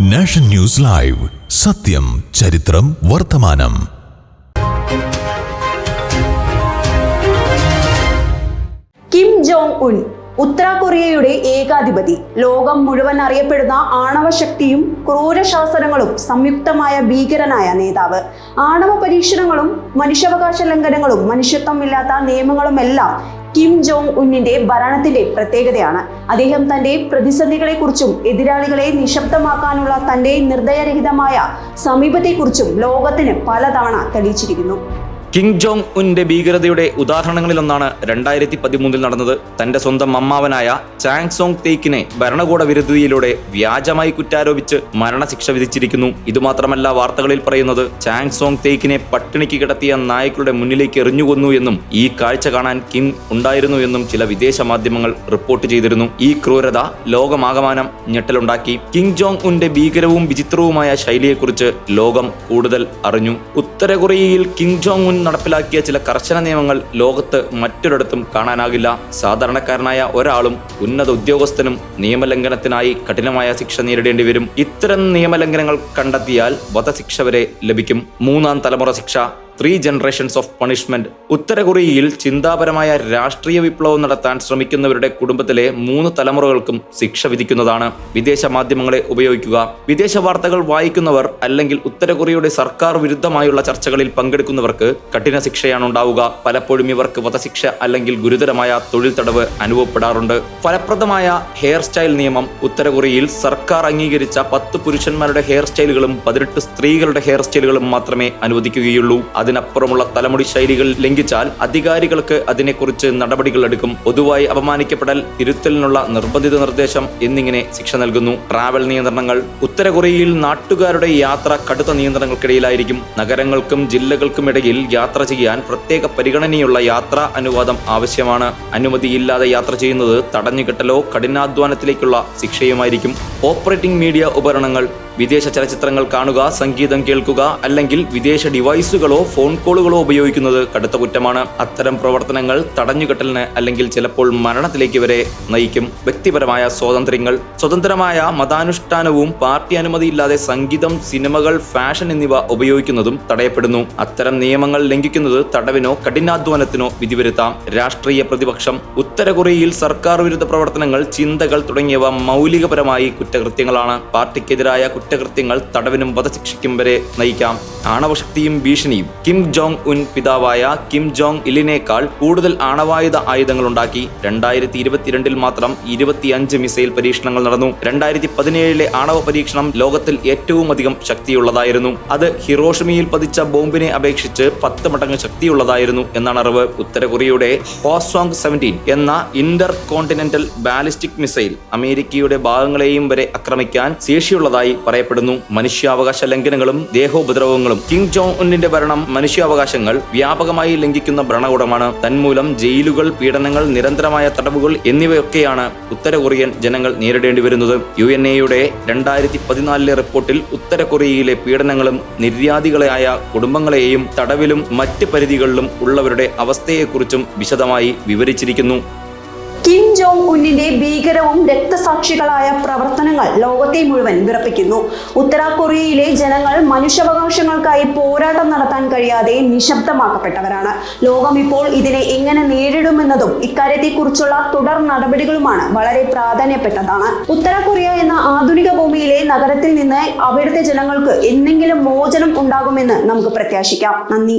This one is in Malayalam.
Nation news live. സത്യം ചരിത്രം വർത്തമാനം. കിം ജോങ് ഉൻ ഉത്തര കൊറിയയുടെ ഏകാധിപതി. ലോകം മുഴുവൻ അറിയപ്പെടുന്ന ആണവ ശക്തിയും ക്രൂരശാസനങ്ങളും സംയുക്തമായ ഭീകരനായ നേതാവ്. ആണവ പരീക്ഷണങ്ങളും മനുഷ്യാവകാശ ലംഘനങ്ങളും മനുഷ്യത്വമില്ലാത്ത നിയമങ്ങളുമെല്ലാം കിം ജോങ് ഉന്നിന്റെ ഭരണത്തിന്റെ പ്രത്യേകതയാണ്. അദ്ദേഹം തന്റെ പ്രതിസന്ധികളെക്കുറിച്ചും എതിരാളികളെ നിശബ്ദമാക്കാനുള്ള തന്റെ നിർദ്ദയരഹിതമായ സമീപത്തെക്കുറിച്ചും ലോകത്തിന് പലതവണ തെളിയിച്ചിരിക്കുന്നു. കിങ് ജോങ് ഉന്റെ ഭീകരതയുടെ ഉദാഹരണങ്ങളിലൊന്നാണ് രണ്ടായിരത്തി പതിമൂന്നിൽ നടന്നത്. തന്റെ സ്വന്തം അമ്മാവനായ ചാങ് സോങ് തേക്കിനെ ഭരണകൂട വിരുദ്ധതയിലൂടെ വ്യാജമായി കുറ്റാരോപിച്ച് മരണശിക്ഷ വിധിച്ചിരിക്കുന്നു. ഇതുമാത്രമല്ല വാർത്തകളിൽ പറയുന്നത് ചാങ് സോങ് തേക്കിനെ പട്ടിണിക്ക് കിടത്തിയ നായ്ക്കളുടെ മുന്നിലേക്ക് എറിഞ്ഞുകൊന്നു എന്നും ഈ കാഴ്ച കാണാൻ കിം ഉണ്ടായിരുന്നു എന്നും ചില വിദേശ മാധ്യമങ്ങൾ റിപ്പോർട്ട് ചെയ്തിരുന്നു. ഈ ക്രൂരത ലോകമാകമാനം ഞെട്ടലുണ്ടാക്കി. കിങ് ജോങ് ഉന്റെ ഭീകരവും വിചിത്രവുമായ ശൈലിയെക്കുറിച്ച് ലോകം കൂടുതൽ അറിഞ്ഞു. ഉത്തര കൊറിയയിൽ കിങ് ജോങ് ഉൻ നടപ്പിലാക്കിയ ചില കർശന നിയമങ്ങൾ ലോകത്ത് മറ്റൊരിടത്തും കാണാനാകില്ല. സാധാരണക്കാരനായ ഒരാളും ഉന്നത ഉദ്യോഗസ്ഥനും നിയമലംഘനത്തിനായി കഠിനമായ ശിക്ഷ നേരിടേണ്ടി വരും. ഇത്തരം നിയമലംഘനങ്ങൾ കണ്ടെത്തിയാൽ വധശിക്ഷ വരെ ലഭിക്കും. മൂന്നാം തലമുറ ശിക്ഷ. ത്രീ ജനറേഷൻസ് ഓഫ് പണിഷ്മെന്റ് ഉത്തര കൊറിയയിൽ ചിന്താപരമായ രാഷ്ട്രീയ വിപ്ലവം നടത്താൻ ശ്രമിക്കുന്നവരുടെ കുടുംബത്തിലെ മൂന്ന് തലമുറകൾക്കും ശിക്ഷ വിധിക്കുന്നതാണ്. വിദേശ മാധ്യമങ്ങളെ ഉപയോഗിക്കുക. വിദേശ വാർത്തകൾ വായിക്കുന്നവർ അല്ലെങ്കിൽ ഉത്തര കൊറിയയുടെ സർക്കാർ വിരുദ്ധമായുള്ള ചർച്ചകളിൽ പങ്കെടുക്കുന്നവർക്ക് കഠിന ശിക്ഷയാണ് ഉണ്ടാവുക. പലപ്പോഴും ഇവർക്ക് വധശിക്ഷ അല്ലെങ്കിൽ ഗുരുതരമായ തൊഴിൽ തടവ് അനുഭവപ്പെടാറുണ്ട്. ഫലപ്രദമായ ഹെയർ സ്റ്റൈൽ നിയമം. ഉത്തര കൊറിയയിൽ സർക്കാർ അംഗീകരിച്ച പത്ത് പുരുഷന്മാരുടെ ഹെയർ സ്റ്റൈലുകളും പതിനെട്ട് സ്ത്രീകളുടെ ഹെയർ സ്റ്റൈലുകളും മാത്രമേ അനുവദിക്കുകയുള്ളൂ. അതിനപ്പുറമുള്ള തലമുടി ശൈലികൾ ലംഘിച്ചാൽ അധികാരികൾക്ക് അതിനെക്കുറിച്ച് നടപടികൾ എടുക്കും. പൊതുവായി അപമാനിക്കപ്പെടൽ തിരുത്തലിനുള്ള നിർബന്ധിത നിർദ്ദേശം എന്നിങ്ങനെ ശിക്ഷ നൽകുന്നു. ട്രാവൽ നിയന്ത്രണങ്ങൾ ഉത്തര കൊറിയയിൽ നാട്ടുകാരുടെ യാത്ര കടുത്ത നിയന്ത്രണങ്ങൾക്കിടയിലായിരിക്കും. നഗരങ്ങൾക്കും ജില്ലകൾക്കും ഇടയിൽ യാത്ര ചെയ്യാൻ പ്രത്യേക പരിഗണനയുള്ള യാത്രാ അനുവാദം ആവശ്യമാണ്. അനുമതിയില്ലാതെ യാത്ര ചെയ്യുന്നത് തടഞ്ഞുകെട്ടലോ കഠിനാധ്വാനത്തിലേക്കുള്ള ശിക്ഷയുമായിരിക്കും. ഓപ്പറേറ്റിംഗ് മീഡിയ ഉപകരണങ്ങൾ വിദേശ ചലച്ചിത്രങ്ങൾ കാണുക സംഗീതം കേൾക്കുക അല്ലെങ്കിൽ വിദേശ ഡിവൈസുകളോ ഫോൺ കോളുകളോ ഉപയോഗിക്കുന്നത് കടുത്ത കുറ്റമാണ്. അത്തരം പ്രവർത്തനങ്ങൾ തടഞ്ഞുകെട്ടലിന് അല്ലെങ്കിൽ ചിലപ്പോൾ മരണത്തിലേക്ക് വരെ നയിക്കും. വ്യക്തിപരമായ സ്വാതന്ത്ര്യങ്ങൾ സ്വതന്ത്രമായ മതാനുഷ്ഠാനവും പാർട്ടി അനുമതിയില്ലാതെ സംഗീതം സിനിമകൾ ഫാഷൻ എന്നിവ ഉപയോഗിക്കുന്നതും തടയപ്പെടുന്നു. അത്തരം നിയമങ്ങൾ ലംഘിക്കുന്നത് തടവിനോ കഠിനാധ്വാനത്തിനോ വിധിവരുത്താം. രാഷ്ട്രീയ പ്രതിപക്ഷം ഉത്തര കൊറിയയിൽ സർക്കാർ വിരുദ്ധ പ്രവർത്തനങ്ങൾ ചിന്തകൾ തുടങ്ങിയവ മൗലികപരമായി കുറ്റകൃത്യങ്ങളാണ്. പാർട്ടിക്കെതിരായ കുറ്റകൃത്യങ്ങൾ തടവിനും വധശിക്ഷയ്ക്കും വരെ നയിക്കാം. ആണവശക്തിയും ഭീഷണിയും. കിം ജോങ് ഉൻ പിതാവായ കിം ജോങ് ഇലിനേക്കാൾ കൂടുതൽ ആണവായുധ ആയുധങ്ങൾ ഉണ്ടാക്കി രണ്ടായിരത്തി ഇരുപത്തിരണ്ടിൽ മാത്രം ഇരുപത്തിയഞ്ച് മിസൈൽ പരീക്ഷണങ്ങൾ നടന്നു. രണ്ടായിരത്തി പതിനേഴിലെ ആണവ പരീക്ഷണം ലോകത്തിൽ ഏറ്റവും അധികം ശക്തിയുള്ളതായിരുന്നു. അത് ഹിറോഷിമയിൽ പതിച്ച ബോംബിനെ അപേക്ഷിച്ച് പത്ത് മടങ്ങ് ശക്തിയുള്ളതായിരുന്നു എന്നാണ് അറിവ്. ഉത്തര കൊറിയയുടെ ഹോസ്വാങ് സെവന്റീൻ എന്ന ഇന്റർ കോണ്ടിനെന്റൽ ബാലിസ്റ്റിക് മിസൈൽ അമേരിക്കയുടെ ഭാഗങ്ങളെയും വരെ ആക്രമിക്കാൻ ശേഷിയുള്ളതായി പറയപ്പെടുന്നു. മനുഷ്യാവകാശ ലംഘനങ്ങളും ദേഹോപദ്രവങ്ങളും കിങ് ജോങ് ഉന്നിന്റെ ഭരണം മനുഷ്യാവകാശങ്ങൾ വ്യാപകമായി ലംഘിക്കുന്ന ഭരണകൂടമാണ്. തന്മൂലം ജയിലുകൾ പീഡനങ്ങൾ നിരന്തരമായ തടവുകൾ എന്നിവയൊക്കെയാണ് ഉത്തര കൊറിയൻ ജനങ്ങൾ നേരിടേണ്ടി വരുന്നത്. യു എൻ എയുടെ രണ്ടായിരത്തി പതിനാലിലെ റിപ്പോർട്ടിൽ ഉത്തര കൊറിയയിലെ പീഡനങ്ങളും നിര്യാതികളായ കുടുംബങ്ങളെയും തടവിലും മറ്റ് പരിധികളിലും ഉള്ളവരുടെ അവസ്ഥയെക്കുറിച്ചും വിശദമായി വിവരിച്ചിരിക്കുന്നു. കിം ജോങ് ഉന്നിന്റെ ഭീകരവും രക്തസാക്ഷികളായ പ്രവർത്തനങ്ങൾ ലോകത്തെ മുഴുവൻ വിറപ്പിക്കുന്നു. ഉത്തര കൊറിയയിലെ ജനങ്ങൾ മനുഷ്യാവകാശങ്ങൾക്കായി പോരാട്ടം നടത്താൻ കഴിയാതെ നിശബ്ദമാക്കപ്പെട്ടവരാണ്. ലോകം ഇപ്പോൾ ഇതിനെ എങ്ങനെ നേരിടുമെന്നതും ഇക്കാര്യത്തെക്കുറിച്ചുള്ള തുടർ നടപടികളുമാണ് വളരെ പ്രാധാന്യപ്പെട്ടതാണ്. ഉത്തര കൊറിയ എന്ന ആധുനിക ഭൂമിയിലെ നഗരത്തിൽ നിന്ന് അവിടുത്തെ ജനങ്ങൾക്ക് എന്തെങ്കിലും മോചനം ഉണ്ടാകുമെന്ന് നമുക്ക് പ്രത്യാശിക്കാം. നന്ദി.